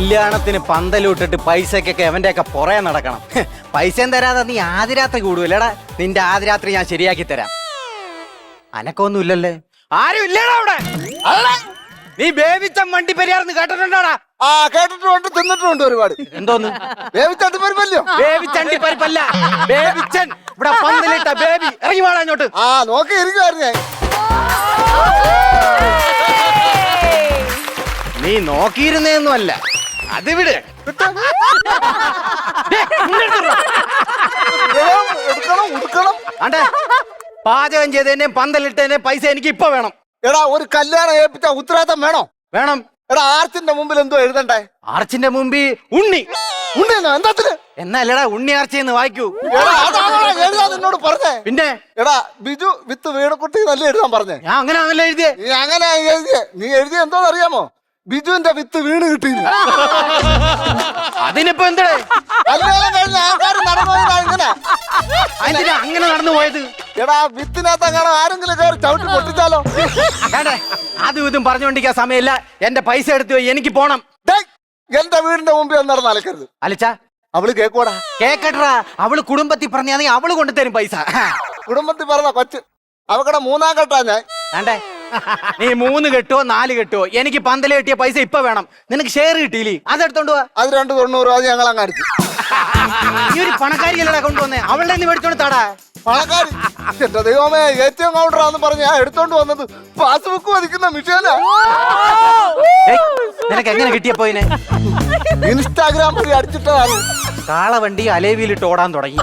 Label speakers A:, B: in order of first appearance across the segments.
A: കല്യാണത്തിന് പന്തലൂട്ടിട്ട് പൈസക്കൊക്കെ എവന്റെയൊക്കെ പുറകെ നടക്കണം. പൈസയും തരാതെ നീ ആദ്യരാത്രി കൂടുവല്ലേടാ? നിന്റെ ആദ്യരാത്രി ഞാൻ ശരിയാക്കി തരാം. അനക്കൊന്നുമില്ലല്ലേ? ആരും ഇല്ലടാ അവിടെ. നീ ബേബിച്ചൻ വണ്ടി പെരിയാർന്ന് കേട്ടിട്ടുണ്ടോടാ?
B: ആ കേട്ടിട്ടുണ്ട് തിന്നിട്ടുണ്ട് ഒരുപാട്.
A: എന്തോന്ന്?
B: വേവിച്ചട്ടി പരിപ്പല്ലോ
A: ബേബിച്ചണ്ടി പരിപ്പല്ല ബേബിച്ചൻ ഇവിടെ പന്തലിട്ട ബേബി. ഇറങ്ങി വേണം അങ്ങോട്ട്
B: ആ നോക്കി ഇരിക്കുവായിരുന്നു
A: നീ നോക്കിയിരുന്നേന്നും അല്ല അത് വിട്
B: എടുക്കണം, എടുക്കണം ഉടുക്കണം.
A: ആണ്ടെ പാചകം ചെയ്തതിനെ പന്തലിട്ടതിനെ പൈസ എനിക്ക് ഇപ്പൊ വേണം.
B: എടാ ഒരു കല്യാണം ഏൽപ്പിച്ച ഉത്തരവാദിത്തം വേണോ?
A: വേണം.
B: എടാ ആർച്ചിന്റെ മുമ്പിൽ എന്തോ എഴുതണ്ടേ?
A: ആർച്ചിന്റെ മുമ്പിൽ ഉണ്ണി.
B: ഉണ്ണി എന്താത്തിന്
A: എന്നല്ലടാ ഉണ്ണി ആർച്ചയെന്ന് വായിക്കൂ.
B: എടാ അതാണോ എഴുതാൻ നിന്നോട് പറഞ്ഞേ.
A: പിന്നെ?
B: എടാ ബിജു വിത്ത് വീണക്കുട്ടി നല്ല എഴുതാൻ പറഞ്ഞേ?
A: ഞാൻ അങ്ങനെ ആണല്ലോ എഴുതിയേ.
B: നീ അങ്ങനെ എഴുതിയേ. നീ എഴുതിയ എന്തോന്ന് അറിയാമോ? ബിജുവിന്റെ വിത്ത് വീണ് കിട്ടിയില്ല
A: അതിനിപ്പോ എന്തേ
B: കല്യാണം കഴിഞ്ഞ ആൾക്കാർ നടന്നു ഇങ്ങനെ
A: അതിന് അങ്ങനെ നടന്നു പോയത്?
B: എടാ വിത്തിനകത്ത് അങ്ങനെ ആരെങ്കിലും കയറി ചവിട്ടി പൊട്ടിച്ചാലോ?
A: വേണ്ടേ അതും ഇതും പറഞ്ഞുകൊണ്ടിരിക്കാൻ സമയമില്ല. എന്റെ പൈസ എടുത്തു പോയി എനിക്ക് പോണം.
B: ഡേയ്, എന്റെ വീടിന്റെ മുമ്പിൽ ഒന്നും അലക്കരുത്.
A: അലിച്ച?
B: അവൾ കേക്കോടാ
A: കേക്കട്ടാ അവൾ കുടുംബത്തിൽ പറഞ്ഞാണെങ്കിൽ അവൾ കൊണ്ടുതരും പൈസ.
B: കുടുംബത്തിൽ പറഞ്ഞ കൊച്ച്. അവക്കടെ മൂന്നാം കെട്ടാ ഞാൻ.
A: വേണ്ടേ? നീ മൂന്ന് കെട്ടുവോ നാല് കെട്ടുവോ? എനിക്ക് പന്തൽ കിട്ടിയ പൈസ ഇപ്പൊ വേണം. നിനക്ക് ഷെയർ കിട്ടിയില്ലേ? അതെടുത്തോണ്ട് പോവാ
B: അത് രണ്ട് തൊണ്ണൂറ് അത് ഞങ്ങൾ അങ്ങ് അടിച്ചു
A: നീ ഒരു പണക്കാരിയല്ലടാ കൊണ്ടുവന്നേ. അവളുടെ നീ മേടിച്ചോണ്ട് താടാ.
B: പണക്കാരി. എന്റെ ദൈവമേ എ ടി എം കൗണ്ടറാന്ന് പറഞ്ഞ് ഞാൻ എടുത്തോണ്ട് വന്നത് പാസ്ബുക്ക് വധിക്കുന്ന മിഷീനാ
A: ഏയ്, നിനക്ക് എങ്ങനെ കിട്ടിയപ്പോ ഇതിനെ?
B: ഇൻസ്റ്റാഗ്രാം വഴി അടിച്ചിട്ടതാണ്.
A: കാളവണ്ടി അലേവിയിലിട്ട് ഓടാൻ തുടങ്ങി.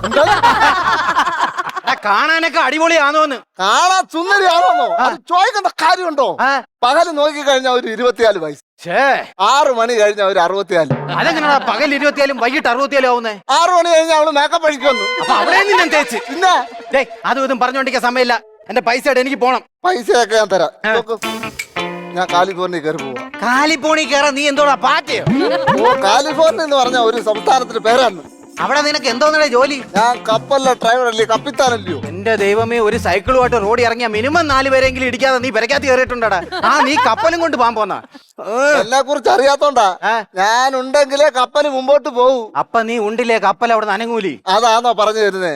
A: കാണാനൊക്കെ അടിപൊളിയാണോന്ന്.
B: കാണാൻ സുന്ദരിയാണോന്നോ? അത് ചോദിക്കേണ്ട കാര്യമുണ്ടോ? പകൽ നോക്കി കഴിഞ്ഞാൽ ഒരു ഇരുപത്തിനാല് വയസ്സ്. ആറു മണി കഴിഞ്ഞ ഒരു അറുപത്തിനാല്
A: അതെങ്ങനെയാ പകൽ ഇരുപത്തിയാലും വൈകിട്ട് അറുപത്തിയാലും ആവുന്നേ.
B: ആറു മണി കഴിഞ്ഞ അവൾ മേക്കപ്പ്
A: അപ്പൊ അവിടെ നിന്നെ തേച്ച്.
B: പിന്നെ?
A: അതും ഇതും പറഞ്ഞോണ്ടിരിക്കാൻ സമയമില്ല. എന്റെ പൈസ എനിക്ക് പോണം.
B: പൈസയൊക്കെ ഞാൻ തരാം. ഞാൻ കാലിഫോർണിയ കയറി പോവാ.
A: കാലിഫോർണിയ കയറാൻ നീ എന്തോടാ പാറ്റയോ
B: കാലിഫോർണിയ എന്ന് പറഞ്ഞ ഒരു സംസ്ഥാനത്തിന്റെ പേരാണ്.
A: അവിടെ നിനക്ക് എന്തോന്നടേ ജോലി?
B: ഞാൻ കപ്പല്ല ഡ്രൈവർ അല്ലേ കപ്പിത്താനല്ലയോ?
A: എന്റെ ദൈവമേ ഒരു സൈക്കിളുമായിട്ട് റോഡ് ഇറങ്ങിയ മിനിമം നാല് പേരെങ്കിലും ഇടിക്കാതെ നീ പെരക്കാത്ത കയറിയിട്ടുണ്ടടാ. ആ നീ കപ്പലും കൊണ്ട് പോകാൻ പോന്നാ.
B: എന്നെ കുറിച്ച് അറിയാത്തോണ്ടാ. ഞാൻ ഉണ്ടെങ്കിലേ കപ്പൽ മുമ്പോട്ട് പോകൂ
A: അപ്പൊ നീ ഉണ്ടില്ലേ കപ്പൽ അവിടെ അനങ്ങൂലി?
B: അതാണോ പറഞ്ഞു തരുന്നേ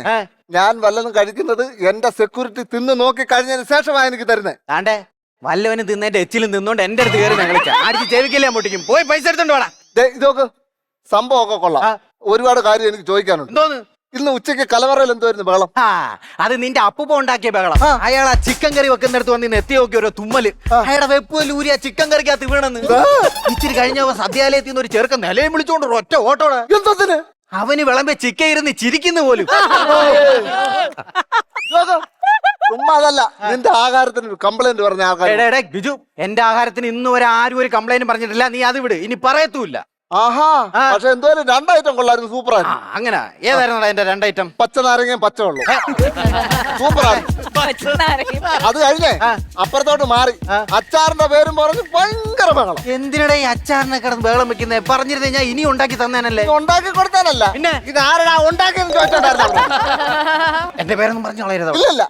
B: ഞാൻ വല്ലതും കഴിക്കുന്നത് എന്റെ സെക്യൂരിറ്റി തിന്ന് നോക്കി കഴിഞ്ഞതിന് ശേഷമാണ് എനിക്ക് തരുന്നത്
A: താണ്ടേ വല്ലവനും തിന്നേന്റെ എച്ചിലും തിന്നോണ്ട് എന്റെ അടുത്ത് കയറി ഞങ്ങൾ അടിച്ച് ചെവിക്കില്ലേ മുട്ടിക്കും പോയി പൈസ എടുത്തോണ്ട് വേണം
B: ഇതൊക്കെ സംഭവമൊക്കെ കൊള്ളാം. ഒരുപാട് കാര്യം എനിക്ക് ചോദിക്കാനുണ്ട്.
A: എന്തോന്ന്?
B: ഇന്ന് ഉച്ചയ്ക്ക് കലവറയിൽ എന്തായിരുന്നു ബഹളം?
A: ആ അത് നിന്റെ അപ്പൂപ്പ ഉണ്ടാക്കിയ ബഹളം. അയാൾ ആ ചിക്കൻ കറി വെക്കുന്നിടത്ത് വന്ന് എത്തി നോക്കി ഓരോ തുമ്മൽ. അയാളുടെ വെപ്പ് ഊരി ആ ചിക്കൻ കറിക്കകത്ത് വീണെന്ന് ഇച്ചിരി കഴിഞ്ഞ സദ്യാലയത്തിൽ നിന്ന് ഒരു ചെറുക്കൻ നിലയും വിളിച്ചോണ്ട് ഒറ്റ ഓട്ടോ
B: എന്തോത്തിന്
A: അവന് വിളമ്പെ ചിക്കൻ ഇരുന്ന് ചിരിക്കുന്നു പോലും.
B: ചുമ്മാ അതല്ല നിന്റെ ആഹാരത്തിന് കംപ്ലൈന്റ് പറഞ്ഞ ആൾക്കാർ
A: എടേ, എടേ, ബിജു എന്റെ ആഹാരത്തിന് ഇന്ന് ഒരു ആരും ഒരു കംപ്ലൈന്റ് പറഞ്ഞിട്ടില്ല. നീ അത് വിട്. ഇനി പറയത്തുമില്ല.
B: ആഹാ പക്ഷെ എന്തോലും രണ്ടൈറ്റം കൊള്ളായിരുന്നു
A: സൂപ്പർ
B: ആയിരുന്നു
A: അങ്ങനെ. ഏതായിരുന്നു എന്റെ രണ്ട് ഐറ്റം
B: പച്ച നാരങ്ങയും പച്ചവെള്ളം സൂപ്പറായിരുന്നു അത് കഴിഞ്ഞേ അപ്പുറത്തോട്ട് മാറി. അച്ചാറിന്റെ പേരും പറഞ്ഞ് ഭയങ്കര ബഹളം.
A: എന്തിനടാ ഈ അച്ചാറിനെ കിടന്ന് ബഹളം വെക്കുന്നേ? പറഞ്ഞിരുന്നേ ഞാൻ ഇനി ഉണ്ടാക്കി തന്നേനല്ലേ?
B: ഉണ്ടാക്കി കൊടുത്താനല്ല
A: പിന്നെ?
B: ഇത് ആരടാ ഉണ്ടാക്കിയെന്ന് ചോദിച്ചോണ്ടായിരുന്നു.
A: എന്റെ പേരൊന്നും പറഞ്ഞു കളയരുത്
B: ഇല്ലല്ല.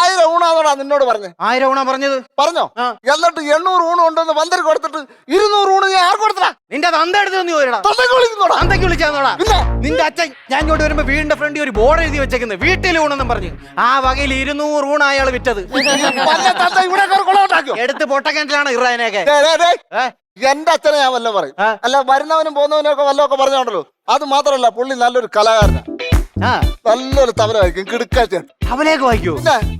B: ആയിരം ഊണാന്നോടാ നിന്നോട് പറഞ്ഞു.
A: ആയിരം ഊണാ പറഞ്ഞത്?
B: പറഞ്ഞോ. എന്നിട്ട് എണ്ണൂറ് ഊണ് ഉണ്ടെന്ന് പന്തൽ കൊടുത്തിട്ട് ഇരുന്നൂറ് ഊണ് ഞാൻ ആർക്ക് കൊടുത്തടാ
A: നിന്റെ തന്ത എടുത്ത് നീ പോയിടാ
B: തൊണ്ടയ്ക്ക് വിളിക്കുന്നോടാ.
A: തന്തയ്ക്ക് വിളിച്ചാന്നോടാ നിന്റെ അച്ഛൻ ഞാൻ ഇങ്ങോട്ട് വരുമ്പോ വീടിന്റെ ഫ്രണ്ടിൽ ഒരു ബോർഡ് എഴുതി വെച്ചേക്കുന്നത് വീട്ടിൽ ഊണെന്നും പറഞ്ഞു. ആ വകയിൽ ഇരുന്നൂറ് ഊണ് അയാൾ വിറ്റത്. എടുത്ത് പൊട്ടക്കിണറ്റിലാണ് ഇറാനൊക്കെ?
B: എന്റെ അച്ഛനെ ഞാൻ വല്ലതും പറയും. അല്ല വരുന്നവനും പോകുന്നവനും ഒക്കെ വല്ലതൊക്കെ പറഞ്ഞോണ്ടല്ലോ അത് മാത്രമല്ല പുള്ളി നല്ലൊരു
A: കലാകാരനാണ്
B: നല്ലൊരു തവര വായിക്കും കിടുക്കാച്ചൻ.
A: അവലേക്ക് വായിക്കൂ?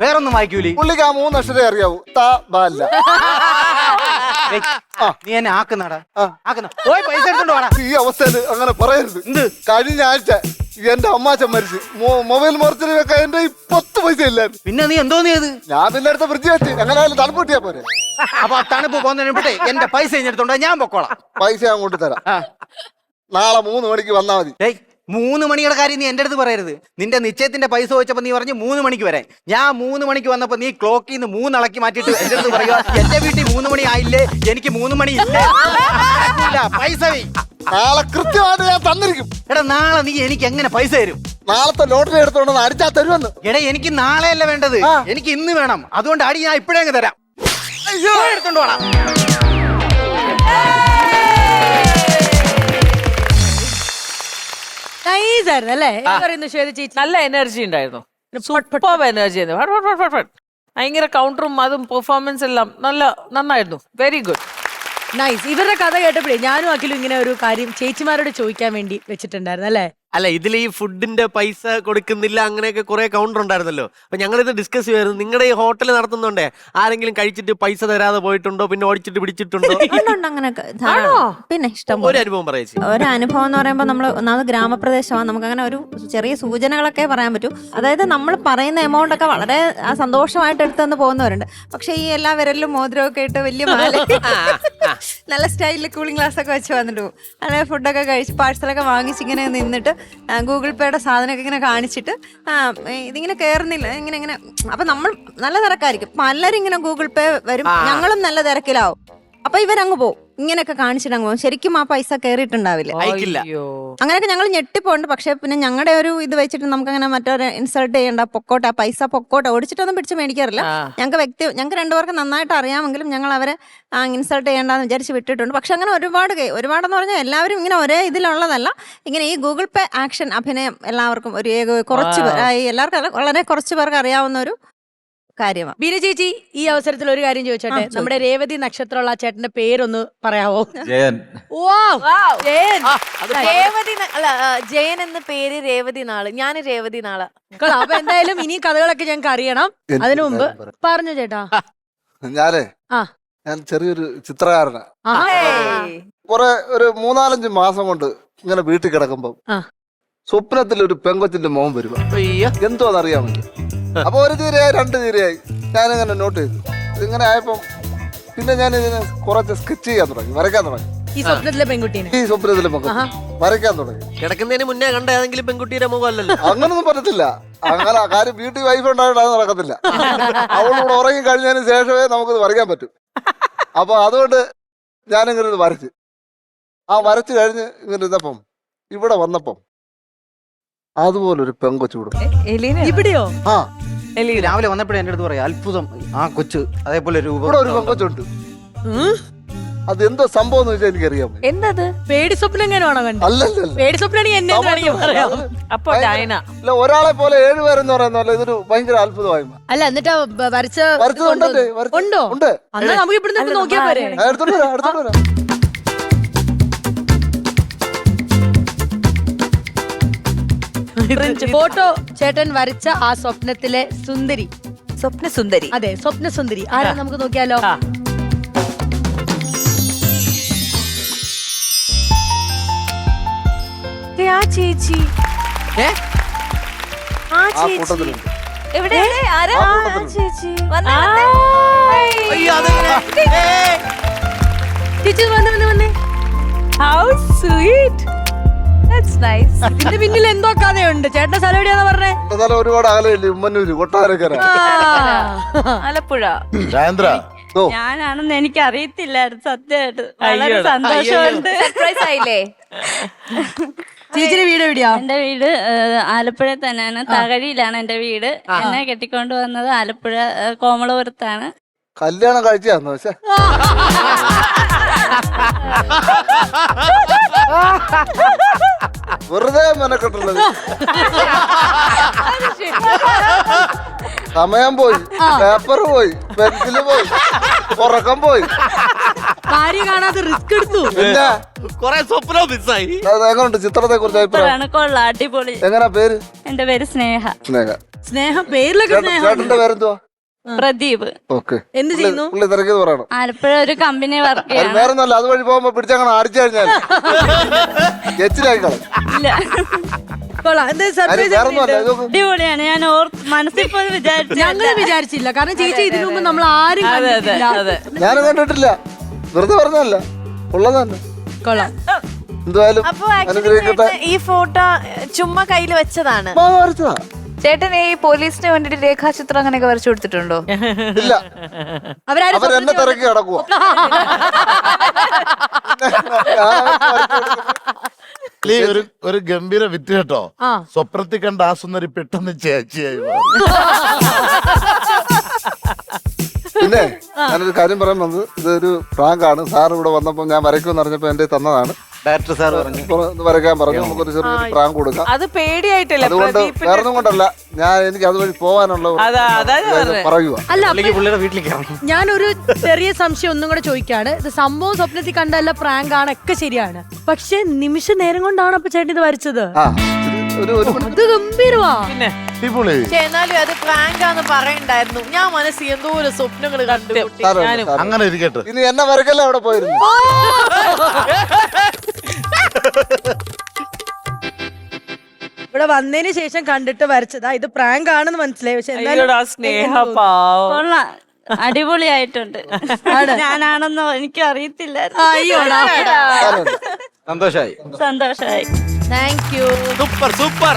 A: വേറൊന്നും വായിക്കൂലേ?
B: പുള്ളിക്ക് ആ മൂന്ന് അക്ഷരേ അറിയാവൂ. ത ബല്ല
A: നീ എന്നെ ആക്കുന്നടാ. ആക്കുന്ന. പോയി പൈസ എടുത്തോണ്ട് വാടാ.
B: ഈ അവസ്ഥയിൽ അങ്ങനെ പറയരുത്. കഴിഞ്ഞ ആഴ്ച എന്റെ അമ്മാച്ചൻ മരിച്ചു. മൊബൈൽ മുറച്ചിന് വെക്കാൻ എന്റെ പത്ത് പൈസ ഇല്ലായിരുന്നു.
A: പിന്നെ നീ എന്തോ നീ അത്
B: ഞാൻ പിന്നെ അടുത്ത ഫ്രിഡ്ജ് വെച്ച്. എങ്ങനെ തണുപ്പ് കിട്ടിയാ പോരെ.
A: അപ്പൊ ആ തണുപ്പ് പോകുന്നതിനെ എന്റെ പൈസ കഴിഞ്ഞെടുത്തോണ്ട് ഞാൻ പൊക്കോളാം.
B: പൈസ ഞാൻ
A: കൊണ്ടുതരാം.
B: നാളെ മൂന്ന് മണിക്ക് വന്നാ മതി.
A: മൂന്ന് മണിയുടെ കാര്യം നീ എന്റെ അടുത്ത് പറയരുത്. നിന്റെ നിശ്ചയത്തിന്റെ പൈസ വെച്ചപ്പോ നീ പറഞ്ഞു മൂന്ന് മണിക്ക് വരാൻ. ഞാൻ മൂന്ന് മണിക്ക് വന്നപ്പോ നീ ക്ലോക്കിൽ നിന്ന് മൂന്നിളക്കി മാറ്റിട്ട് എന്റെ അടുത്ത് പറയുക എന്റെ വീട്ടിൽ മൂന്ന് മണി ആയില്ലേ? എനിക്ക് മൂന്ന് മണി ഇല്ലേ. പൈസ.
B: നാളെ കൃത്യമായിട്ട് ഞാൻ തന്നിരിക്കും.
A: എടാ നാളെ നീ എനിക്ക് എങ്ങനെ പൈസ തരും?
B: നാളത്തെ ലോട്ടറി എടുത്തോണ്ടെന്ന് അടിച്ചാ തരുമെന്ന്.
A: എടാ എനിക്ക് നാളെയല്ല വേണ്ടത്?
B: ആ.
A: എനിക്ക് ഇന്ന് വേണം. അതുകൊണ്ട് അടി ഞാൻ ഇപ്പോഴേ അങ്ങ് തരാം. എടുത്തോണ്ട് വേണം
C: നൈസ് ആയിരുന്നു അല്ലേ പറയുന്നു ശ്വേത ചേച്ചി.
D: നല്ല എനർജി ഉണ്ടായിരുന്നു. സൂപ്പർ എനർജി ഭയങ്കര കൗണ്ടറും അതും പെർഫോമൻസ് എല്ലാം നല്ല നന്നായിരുന്നു. വെരി ഗുഡ്
C: നൈസ് ഇവരുടെ കഥ കേട്ടപ്പോഴേ ഞാനും അഖിലും ഇങ്ങനെ ഒരു കാര്യം ചേച്ചിമാരോട് ചോദിക്കാൻ വേണ്ടി വെച്ചിട്ടുണ്ടായിരുന്നു അല്ലേ?
E: അല്ല ഇതിൽ ഈ ഫുഡിന്റെ പൈസ കൊടുക്കുന്നില്ല അങ്ങനെയൊക്കെ കുറെ കൗണ്ടർ ഉണ്ടായിരുന്നല്ലോ. അപ്പൊ ഞങ്ങൾ ഇത് ഡിസ്കസ് ചെയ്യുമായിരുന്നു. നിങ്ങളുടെ ഈ ഹോട്ടൽ നടത്തുന്നുണ്ടേ? ആരെങ്കിലും കഴിച്ചിട്ട് പൈസ തരാതെ പോയിട്ടുണ്ടോ? പിന്നെ ഓടിച്ചിട്ട് പിടിച്ചിട്ടുണ്ടോ?
F: അങ്ങനെയൊക്കെ. പിന്നെ ഇഷ്ടം
E: ഒരു അനുഭവം പറയേച്ചി
F: ഒരു അനുഭവം എന്ന് പറയുമ്പോൾ നമ്മൾ ഒന്നാമത് ഗ്രാമപ്രദേശമാണ്. നമുക്ക് അങ്ങനെ ഒരു ചെറിയ സൂചനകളൊക്കെ പറയാൻ പറ്റൂ. അതായത് നമ്മൾ പറയുന്ന എമൗണ്ട് ഒക്കെ വളരെ സന്തോഷമായിട്ട് എടുത്തുനിന്ന് പോകുന്നവരുണ്ട്. പക്ഷെ ഈ എല്ലാ വിരലിലും മോതിരമൊക്കെ ഇട്ട് വലിയ മാല നല്ല സ്റ്റൈലിൽ കൂളിംഗ് ഗ്ലാസ് ഒക്കെ വെച്ച് വന്നിട്ടു പോകും. അങ്ങനെ ഫുഡൊക്കെ കഴിച്ച് പാഴ്സലൊക്കെ വാങ്ങിച്ച് ഇങ്ങനെ നിന്നിട്ട് ഗൂഗിൾ പേയുടെ സാധനമൊക്കെ ഇങ്ങനെ കാണിച്ചിട്ട് ഇതിങ്ങനെ കയറുന്നില്ല ഇങ്ങനെ ഇങ്ങനെ. അപ്പൊ നമ്മൾ നല്ല തിരക്കായിരിക്കും. പലരും ഇങ്ങനെ ഗൂഗിൾ പേ വരും. ഞങ്ങളും നല്ല തിരക്കിലാവും. അപ്പൊ ഇവരങ്ങ് പോകും ഇങ്ങനെയൊക്കെ കാണിച്ചിട്ട് അങ്ങ് പോകും. ശരിക്കും ആ പൈസ കയറിയിട്ടുണ്ടാവില്ല
E: അയക്കില്ല.
F: അങ്ങനെയൊക്കെ ഞങ്ങൾ ഞെട്ടിപ്പോണ്ട്. പക്ഷെ പിന്നെ ഞങ്ങളുടെ ഒരു ഇത് വെച്ചിട്ട് നമുക്ക് അങ്ങനെ മറ്റൊരു ഇൻസൾട്ട് ചെയ്യണ്ട പൊക്കോട്ടെ ആ പൈസ പൊക്കോട്ടെ ഓടിച്ചിട്ടൊന്നും പിടിച്ച് മേടിക്കാറില്ല. ഞങ്ങൾക്ക് വ്യക്തി ഞങ്ങൾക്ക് രണ്ടുപേർക്ക് നന്നായിട്ട് അറിയാമെങ്കിലും ഞങ്ങൾ അവരെ ഇൻസൾട്ട് ചെയ്യേണ്ടെന്ന് വിചാരിച്ച് വിട്ടിട്ടുണ്ട്. പക്ഷെ അങ്ങനെ ഒരുപാട് ഒരുപാടെന്ന് പറഞ്ഞാൽ എല്ലാവരും ഇങ്ങനെ ഒരേ ഇതിലുള്ളതല്ല. ഇങ്ങനെ ഈ ഗൂഗിൾ പേ ആക്ഷൻ അഭിനയം എല്ലാവർക്കും ഒരു ഏക- കുറച്ച് എല്ലാവർക്കും വളരെ കുറച്ച് പേർക്ക് അറിയാവുന്ന ഒരു കാര്യമാണ്
C: ബിനു ചേച്ചി ഈ അവസരത്തിൽ ഒരു കാര്യം ചോദിച്ചോട്ടെ? നമ്മുടെ രേവതി നക്ഷത്രമുള്ള ആ ചേട്ടന്റെ പേരൊന്ന് പറയാവോ?
G: ജയൻ.
C: ഓ ജയൻ.
H: രേവതി ന- അല്ല ആ, ജയൻ എന്ന പേര് രേവതി നാൾ. ഞാൻ രേവതി
C: നാൾ. അപ്പൊ എന്തായാലും ഇനി കഥകളൊക്കെ ഞങ്ങൾക്ക് അറിയണം.
B: എനിക്ക്
C: അതിനു മുമ്പ്
B: കാര്യം പറയാം.
C: പറഞ്ഞു ചേട്ടാ.
B: ഞാനേ
C: ആ.
B: ഞാൻ ചെറിയൊരു ചിത്രകാരനാ.
C: കൊറേ
B: കുറെ ഒരു മൂന്നാലഞ്ച് മാസം കൊണ്ട് ഇങ്ങനെ വീട്ടിൽ കിടക്കുമ്പോ
C: ആ.
B: സ്വപ്നത്തിൽ ഒരു പെങ്കൊച്ചിന്റെ മോൻ വരും
E: അയ്യോ.
B: എന്തോ അതറിയാൻ വേണ്ടി അപ്പൊ ഒരു തീരയായി രണ്ട് തീരയായി ഞാനിങ്ങനെ നോട്ട് ചെയ്തു. ഇങ്ങനെ ആയപ്പം പിന്നെ ഞാൻ ഇതിനെ കുറച്ച് സ്കെച്ച് ചെയ്യാൻ തുടങ്ങി വരയ്ക്കാൻ തുടങ്ങി.
C: ഈ സ്വപ്നത്തിലെ പെൺകുട്ടീനെ?
B: ഈ സ്വപ്നത്തിലെ. വരയ്ക്കാൻ തുടങ്ങി.
E: കിടക്കുന്നതിന് മുന്നേ കണ്ട ഏതെങ്കിലും പെൺകുട്ടിയുടെ മുഖമല്ലല്ലോ.
B: അങ്ങനൊന്നും പറ്റത്തില്ല. അങ്ങനെ കാര്യം വീട്ടിൽ വൈഫ് ഉണ്ടായിട്ട് അത് നടക്കത്തില്ല. അവളോട് ഉറങ്ങി കഴിഞ്ഞതിന് ശേഷമേ നമുക്കിത് വരയ്ക്കാൻ പറ്റൂ. അപ്പൊ അതുകൊണ്ട് ഞാനിങ്ങനെ ഇത് വരച്ച്. ആ വരച്ചു കഴിഞ്ഞ് ഇങ്ങനെ ഇരുന്നപ്പം ഇവിടെ വന്നപ്പം അതുപോലൊരു പെങ്കൊച്ചു ഇവിടെ.
C: ഇവിടെയോ?
B: ആ.
A: രാവിലെ വന്നപ്പോഴേ എന്റെ അടുത്ത് പറയാം അത്ഭുതം. ആ കൊച്ചു അതേപോലെ രൂപം
B: ഇവിടെ ഒരു പെങ്കൊച്ചുണ്ട്? അത് എന്തോ സംഭവം എന്ന് വെച്ചാൽ എനിക്കറിയാം
H: എന്തത്?
C: പേടി കണ്ടത്? പേടി സ്വപ്നം എന്നെ എന്ന് വേണമെങ്കിൽ പറയാം.
D: അപ്പൊ ഡൈന.
B: ഇല്ല ഒരാളെ പോലെ ഏഴുപേരെന്ന് പറയുന്നല്ലോ ഇതൊരു ഭയങ്കര അത്ഭുതമായി
C: അല്ല എന്നിട്ട് വരച്ച
B: വരച്ചതുണ്ടല്ലേ.
C: ഉണ്ടോ? നമുക്ക് ഇവിടുന്ന് നോക്കിയാ പോരെ.
B: ആ, എടുത്തോണ്ട് വരാം എടുത്തോണ്ട് വരാം.
C: ഫോട്ടോ ചേട്ടൻ വരച്ച ആ സ്വപ്നത്തിലെ സുന്ദരി.
H: സ്വപ്ന സുന്ദരി
C: അതെ സ്വപ്ന സുന്ദരി ആരാ നമുക്ക് നോക്കിയാലോ?
D: ആ.
H: ചേച്ചി? ആ ചേച്ചി. എവിടെ? ആരാ. ചേച്ചി. വന്നേ, വന്നേ.
E: അയ്യോ
C: ചേച്ചി വന്ന് വന്ന് വന്നേ.
H: How sweet.
C: ഇതിന്റെ പിന്നിൽ എന്തോ കഥയുണ്ട്. ചേട്ടൻ സ്ഥലം എവിടെയാന്ന് പറഞ്ഞേ?
B: എന്നാലും ഒരുപാട് അകലെയില്ലേ? ഉമ്മന്നൂര് കൊട്ടാരക്കര.
H: ആലപ്പുഴ.
G: ജയേന്ദ്ര
B: ഓ
I: ഞാനാണെന്ന് എനിക്ക് അറിയത്തില്ലായിരുന്നു സത്യമായിട്ട്. വളരെ സന്തോഷമുണ്ട്.
H: സർപ്രൈസ് ആയില്ലേ?
C: ചേച്ചിയുടെ വീട് എവിടെയാ?
I: എന്റെ വീട് ഏഹ്, ആലപ്പുഴ തന്നെയാണ്. തകഴിയിലാണ് എന്റെ വീട്. എന്നെ കെട്ടിക്കൊണ്ട് വന്നത് ആലപ്പുഴ ഏഹ്, കോമളപുരത്താണ്.
B: കല്യാണം കഴിച്ചു പക്ഷെ വെറുതെ മെനക്കെട്ടുള്ളത്. സമയം പോയി പേപ്പർ പോയി പെൻസിൽ പോയി ഉറക്കം പോയി.
C: ഭാര്യ കാണാതെ റിസ്ക് എടുത്തു.
B: പിന്നെ?
E: കൊറേ സ്വപ്നവും മിസ്സായി.
B: അത് എങ്ങനെയുണ്ട് ചിത്രത്തെ കുറിച്ച് അഭിപ്രായം?
I: കൊള്ളാം. അടിപൊളി.
B: എങ്ങനാ പേര്?
I: എന്റെ പേര് സ്നേഹ.
B: സ്നേഹ.
C: സ്നേഹം പേരിലൊക്കെ സ്നേഹം
B: ചേട്ടന്റെ പേരെന്തുവാ?
I: പ്രദീപ്.
B: ഓക്കെ.
C: എന്ത് ചെയ്യുന്നു?
I: ആലപ്പുഴ ഒരു കമ്പനി വർക്ക്
B: അത്
I: ചെയ്യാണ്.
B: വേറെ ഒന്നല്ല അതുവഴി പോകുമ്പോ പിടിച്ചങ്ങനെ അടിച്ചു കഴിഞ്ഞാൽ
I: അടിപൊളിയാണ്. ഞാൻ ഓർ മനസ്സിൽ പോലും വിചാരിച്ചു
C: ഞങ്ങൾ വിചാരിച്ചില്ല. കാരണം ചേച്ചി ഇതിനു മുമ്പ് നമ്മൾ ആരും
D: ഞാൻ അതെ
C: കണ്ടിട്ടില്ല.
B: വെറുതെ പറഞ്ഞല്ല ഉള്ളതാണ്
C: കൊള്ളാം.
B: എന്തായാലും
H: ഈ ഫോട്ടോ ചുമ്മാ കയ്യിൽ വെച്ചതാണ്.
J: ചേട്ടൻ ഈ പോലീസിന് വേണ്ടിട്ട് രേഖാചിത്രം അങ്ങനെയൊക്കെ വരച്ചു കൊടുത്തിട്ടുണ്ടോ?
B: ഇല്ല.
C: അവരാരും
B: അവരെന്നെ തിരക്കി കിടക്കുവോ
G: ലീ, ഒരു ഒരു ഗംഭീര വിറ്റ് കേട്ടോ.
C: ആ.
G: സ്വപ്നത്തിൽ കണ്ട ആ സുന്ദരി പെട്ടെന്ന് ചേച്ചിയായി മാറി.
B: പിന്നെ ഞാനൊരു കാര്യം പറയാൻ വന്നത്. ഇതൊരു പ്രാങ്കാണ്. സാർ ഇവിടെ വന്നപ്പോൾ ഞാൻ വരയ്ക്കുമെന്ന് അറിഞ്ഞപ്പോൾ എന്റെ തന്നതാണ്.
A: ഡയറക്ടർ സാർ പറഞ്ഞു.
B: വരയ്ക്കാൻ പറഞ്ഞു. നമുക്കൊരു ചെറിയൊരു പ്രാങ്ക് കൊടുക്കാം.
D: അത് പേടിയായിട്ടല്ല.
B: അതുകൊണ്ട്
D: വേറെ
B: ഒന്നും കൊണ്ടല്ല. ഞാൻ എനിക്ക് അതുവഴി
D: പോവാനുള്ള.
B: പറയുക.
C: ഞാനൊരു ചെറിയ സംശയം ഒന്നും കൂടെ ചോദിക്കാണ്. ഇത് സംഭവം സ്വപ്നത്തിൽ കണ്ടല്ല പ്രാങ്ക് ആണ് ഒക്കെ ശരിയാണ്. പക്ഷെ നിമിഷ നേരം കൊണ്ടാണ് അപ്പൊ ചേട്ടൻ ഇത് വരച്ചത്. അത് ഗംഭീരവാ
D: പിന്നെ
H: എന്നാലും അത് പ്രാങ്കാന്ന് പറയണ്ടായിരുന്നു. ഞാൻ മനസ്സിൽ എന്തോ ഒരു സ്വപ്നങ്ങൾ കണ്ടു.
G: അങ്ങനെ ഇരിക്കട്ടെ.
B: ഇനി എന്നെ വരക്കല്ലേ അവിടെ പോയിരുന്നു?
C: ഇവിടെ വന്നതിന് ശേഷം കണ്ടിട്ട് വരച്ചതാ. ഇത് പ്രാങ്ക് ആണെന്ന് മനസ്സിലായി. പക്ഷെ എന്തായാലും
D: അയ്യോടാ സ്നേഹ പാവം.
I: കൊള്ളാം. അടിപൊളിയായിട്ടുണ്ട്.
C: ആണ്.
I: ഞാനാണെന്നോ എനിക്ക് അറിയത്തില്ല
C: അയ്യോടാ.
A: സന്തോഷായി.
I: സന്തോഷായി.
H: താങ്ക് യു
E: സൂപ്പർ സൂപ്പർ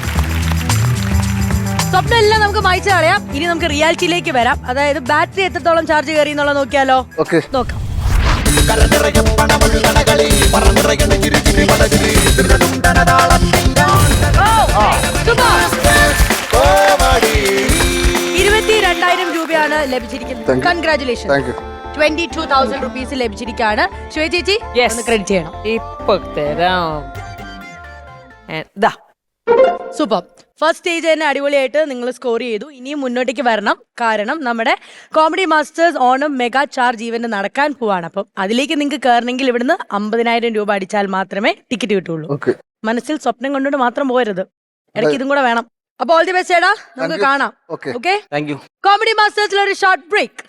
C: സ്വപ്നം എല്ലാം നമുക്ക് മായ്ച്ചു കളയാം. ഇനി നമുക്ക് റിയാലിറ്റിയിലേക്ക് വരാം. അതായത് ബാറ്ററി എത്രത്തോളം ചാർജ് കയറി എന്നുള്ളത് നോക്കിയാലോ?
B: ഓക്കെ.
C: നോക്കാം. ലഭിച്ചിരിക്കുന്നത്
B: Thank you.
C: Congratulation
B: thank you
C: twenty two thousand rupees ലഭിച്ചിരിക്കുകയാണ്. Shiva ചേച്ചി
D: Yes.
C: ഒന്ന് ക്രെഡിറ്റ് ചെയ്യണം.
D: ഇപ്പൊ തരാം. ഏ, ദാ.
C: സൂപ്പർ ഫസ്റ്റ് സ്റ്റേജ് തന്നെ അടിപൊളിയായിട്ട് നിങ്ങൾ സ്കോർ ചെയ്തു. ഇനിയും മുന്നോട്ടേക്ക് വരണം. കാരണം നമ്മുടെ comedy masters Onam mega charge event നടക്കാൻ പോവാണ്. അപ്പം അതിലേക്ക് നിങ്ങൾക്ക് കയറണമെങ്കിൽ ഇവിടുന്ന് അമ്പതിനായിരം രൂപ അടിച്ചാൽ മാത്രമേ ടിക്കറ്റ് കിട്ടുള്ളൂ.
B: ഓക്കെ
C: മനസ്സിൽ സ്വപ്നം കൊണ്ടുകൊണ്ട് മാത്രം പോരുത് ഇടയ്ക്ക് ഇതും കൂടെ വേണം. അപ്പൊ ഓൾ ദി ബെസ്റ്റ് ചേട്ടാ. നമുക്ക് കാണാം.
B: ഓക്കെ
C: ഓക്കെ കോമഡി മാസ്റ്റേഴ്സിൽ ഒരു ഷോർട്ട് ബ്രേക്ക്